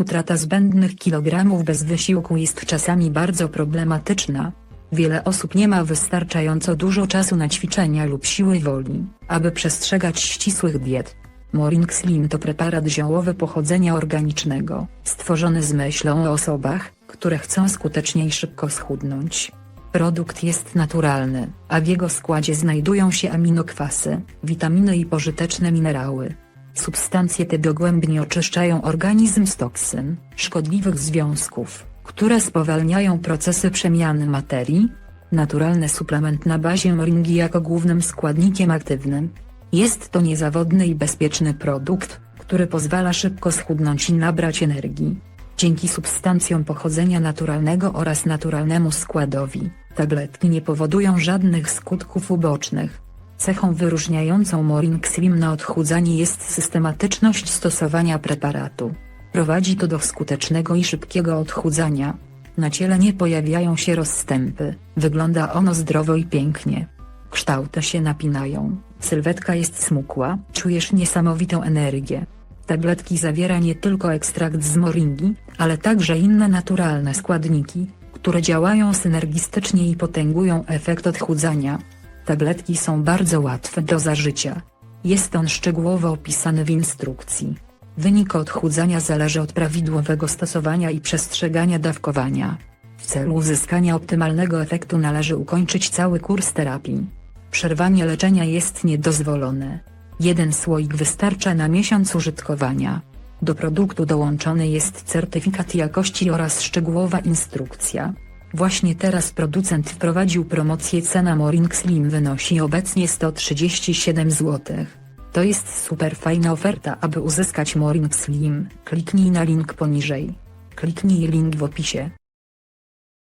Utrata zbędnych kilogramów bez wysiłku jest czasami bardzo problematyczna. Wiele osób nie ma wystarczająco dużo czasu na ćwiczenia lub siły woli, aby przestrzegać ścisłych diet. Morning Slim to preparat ziołowy pochodzenia organicznego, stworzony z myślą o osobach, które chcą skutecznie i szybko schudnąć. Produkt jest naturalny, a w jego składzie znajdują się aminokwasy, witaminy i pożyteczne minerały. Substancje te dogłębnie oczyszczają organizm z toksyn, szkodliwych związków, które spowalniają procesy przemiany materii. Naturalny suplement na bazie moringi jako głównym składnikiem aktywnym. Jest to niezawodny i bezpieczny produkt, który pozwala szybko schudnąć i nabrać energii. Dzięki substancjom pochodzenia naturalnego oraz naturalnemu składowi, tabletki nie powodują żadnych skutków ubocznych. Cechą wyróżniającą Morning Slim na odchudzanie jest systematyczność stosowania preparatu. Prowadzi to do skutecznego i szybkiego odchudzania. Na ciele nie pojawiają się rozstępy, wygląda ono zdrowo i pięknie. Kształty się napinają, sylwetka jest smukła, czujesz niesamowitą energię. Tabletki zawiera nie tylko ekstrakt z moringi, ale także inne naturalne składniki, które działają synergistycznie i potęgują efekt odchudzania. Tabletki są bardzo łatwe do zażycia. Jest on szczegółowo opisany w instrukcji. Wynik odchudzania zależy od prawidłowego stosowania i przestrzegania dawkowania. W celu uzyskania optymalnego efektu należy ukończyć cały kurs terapii. Przerwanie leczenia jest niedozwolone. Jeden słoik wystarcza na miesiąc użytkowania. Do produktu dołączony jest certyfikat jakości oraz szczegółowa instrukcja. Właśnie teraz producent wprowadził promocję cena Morning Slim wynosi obecnie 137 zł. To jest super fajna oferta aby uzyskać Morning Slim, kliknij na link poniżej. Kliknij link w opisie.